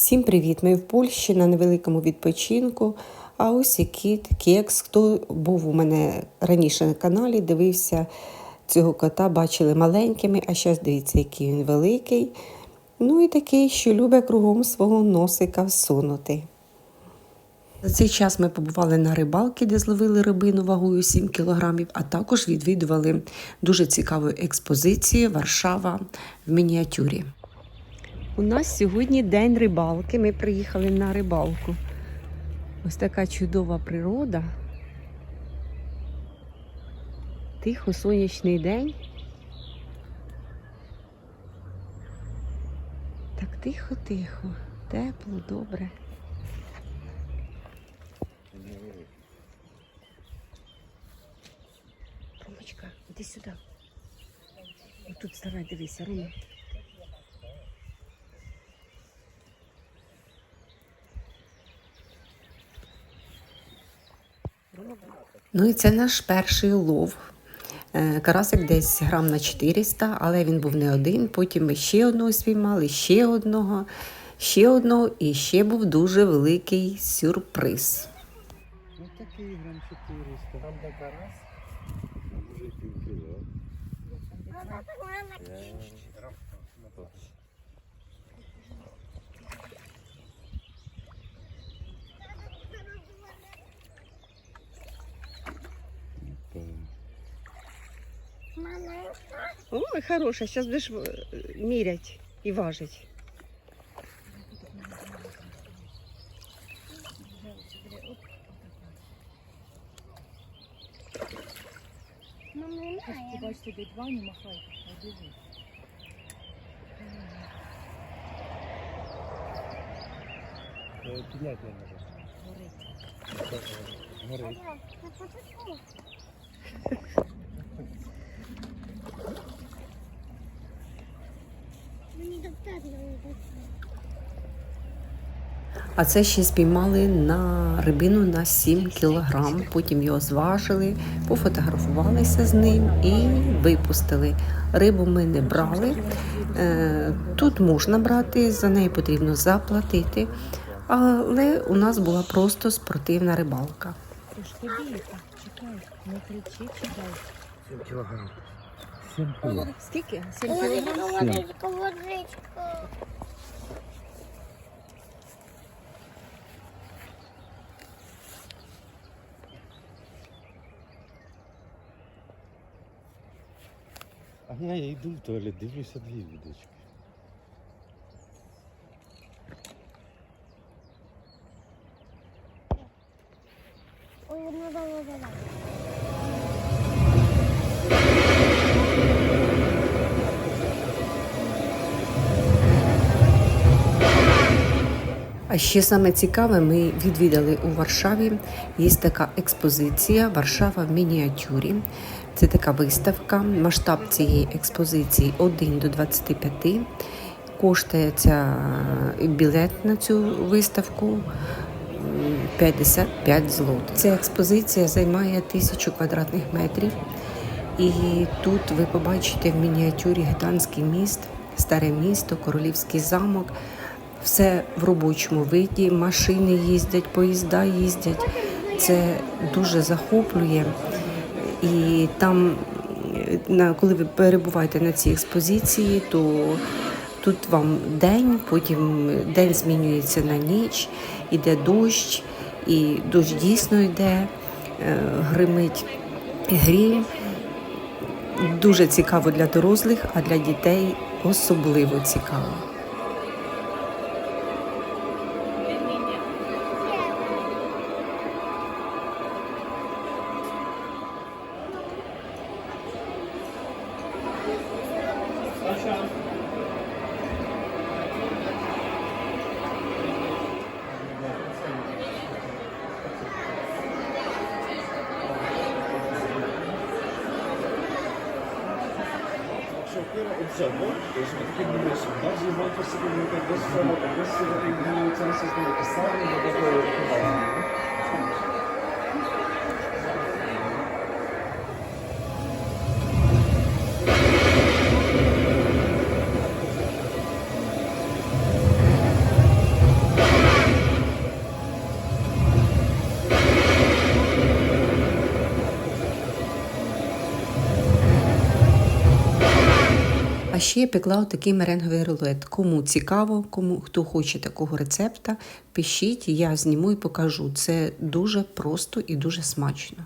Всім привіт! Ми в Польщі на невеликому відпочинку. А ось і кіт, кекс. Хто був у мене раніше на каналі, дивився цього кота, бачили маленькими, а зараз дивіться, який він великий. Ну і такий, що любить кругом свого носика всунути. За цей час ми побували на рибалці, де зловили рибину вагою 7 кілограмів, а також відвідували дуже цікаву експозицію Варшава в мініатюрі. У нас сьогодні день рибалки. Ми приїхали на рибалку. Ось така чудова природа. Тихо, сонячний день. Так тихо-тихо, тепло, добре. Ромочка, іди сюди. Тут вставай, дивися, Рома. Ну і це наш перший лов. Е, Карасик десь грам на 400, але він був не один. Потім ми ще одного спіймали, ще одного, ще одного, і ще був дуже великий сюрприз. Ну такий грам 400. Там де карась? Може пів Ой, хороша, зараз будеш мірять і важить. Побач тобі два, не махай, а диви. Підняти не може. Горить. Мені достатньо. А це ще спіймали на рибину на 7 кілограм. Потім його зважили, пофотографувалися з ним і випустили. Рибу ми не брали. Е, Тут можна брати, за неї потрібно заплатити. Але у нас була просто спортивна рибалка. Тож чекай, не кричи, чекай. 7 кілограм. 7 кіло. Скільки? 7 Водичка, водичка. А я йду в туалет, дивлюся дві вудочки. Ой, ну давай, давай. А ще саме цікаве, ми відвідали у Варшаві. Є така експозиція Варшава в мініатюрі. Це така виставка. Масштаб цієї експозиції 1 до 25. Коштує ця білет на цю виставку 55 злотих. Ця експозиція займає тисячу квадратних метрів. І тут ви побачите в мініатюрі гетанський міст, старе місто, королівський замок. Все в робочому виді, машини їздять, поїзда їздять. Це дуже захоплює. І там, коли ви перебуваєте на цій експозиції, то тут вам день, потім день змінюється на ніч, іде дощ, і дощ дійсно йде, е, гримить грім. Дуже цікаво для дорослих, а для дітей особливо цікаво. dopiero od zewnątrz, kiedy wiesz, bardziej walczysz z tym, jak wiesz, że cały system jest pisany, do tego wychowania. Ще я пекла такий меренговий рулет. Кому цікаво, кому хто хоче такого рецепта, пишіть, я зніму і покажу. Це дуже просто і дуже смачно.